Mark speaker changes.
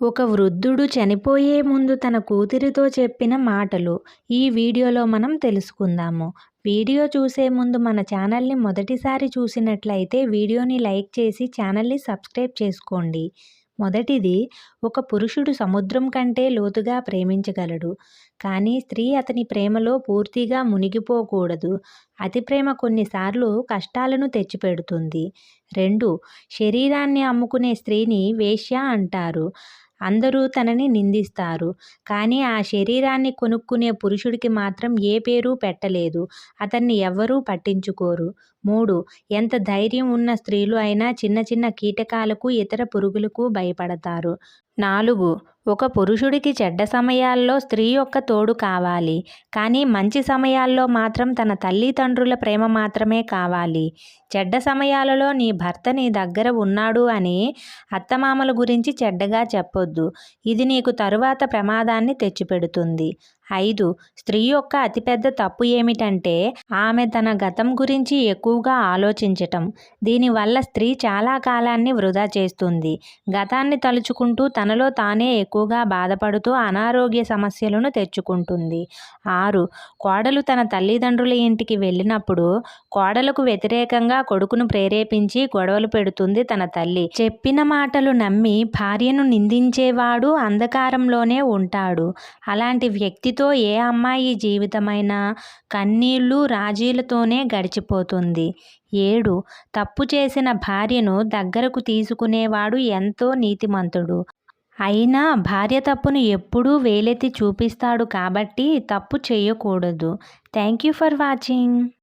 Speaker 1: ఒక వృద్ధుడు చనిపోయే ముందు తన కూతురితో చెప్పిన మాటలు ఈ వీడియోలో మనం తెలుసుకుందాము. వీడియో చూసే ముందు మన ఛానల్ని మొదటిసారి చూసినట్లయితే వీడియోని లైక్ చేసి ఛానల్ని సబ్స్క్రైబ్ చేసుకోండి. మొదటిది ఒక పురుషుడు సముద్రం కంటే లోతుగా ప్రేమించగలడు. కానీ స్త్రీ అతని ప్రేమలో పూర్తిగా మునిగిపోకూడదు. అతి ప్రేమ కొన్నిసార్లు కష్టాలను తెచ్చిపెడుతుంది. రెండు శరీరాన్ని అమ్ముకునే స్త్రీని వేశ్య అంటారు. అందరూ తనని నిందిస్తారు. కానీ ఆ శరీరాన్ని కొనుక్కునే పురుషుడికి మాత్రం ఏ పేరు పెట్టలేదు. అతన్ని ఎవ్వరూ పట్టించుకోరు. మూడు ఎంత ధైర్యం ఉన్న స్త్రీలు అయినా చిన్న చిన్న కీటకాలకు ఇతర పురుగులకు భయపడతారు. నాలుగు ఒక పురుషుడికి చెడ్డ సమయాల్లో స్త్రీ యొక్క తోడు కావాలి. కానీ మంచి సమయాల్లో మాత్రం తన తల్లిదండ్రుల ప్రేమ మాత్రమే కావాలి. చెడ్డ సమయాలలో నీ భర్త నీ దగ్గర ఉన్నాడు అని అత్తమామల గురించి చెడ్డగా చెప్పొద్దు. ఇది నీకు తరువాత ప్రమాదాన్ని తెచ్చిపెడుతుంది. ఐదు స్త్రీ యొక్క అతిపెద్ద తప్పు ఏమిటంటే ఆమె తన గతం గురించి ఎక్కువగా ఆలోచించటం. దీనివల్ల స్త్రీ చాలా కాలాన్ని వృధా చేస్తుంది. గతాన్ని తలుచుకుంటూ తన తనలో తానే ఎక్కువగా బాధపడుతూ అనారోగ్య సమస్యలను తెచ్చుకుంటుంది. ఆరు కోడలు తన తల్లిదండ్రుల ఇంటికి వెళ్ళినప్పుడు కోడలకు వ్యతిరేకంగా కొడుకును ప్రేరేపించి గొడవలు పెడుతుంది తన తల్లి. చెప్పిన మాటలు నమ్మి భార్యను నిందించేవాడు అంధకారంలోనే ఉంటాడు. అలాంటి వ్యక్తితో ఏ అమ్మాయి జీవితమైనా కన్నీళ్ళు రాజీలతోనే గడిచిపోతుంది. ఏడు తప్పు చేసిన భార్యను దగ్గరకు తీసుకునేవాడు ఎంతో నీతిమంతుడు. అయినా భార్య తప్పును ఎప్పుడూ వేలెత్తి చూపిస్తాడు కాబట్టి తప్పు చేయకూడదు. Thank you for watching.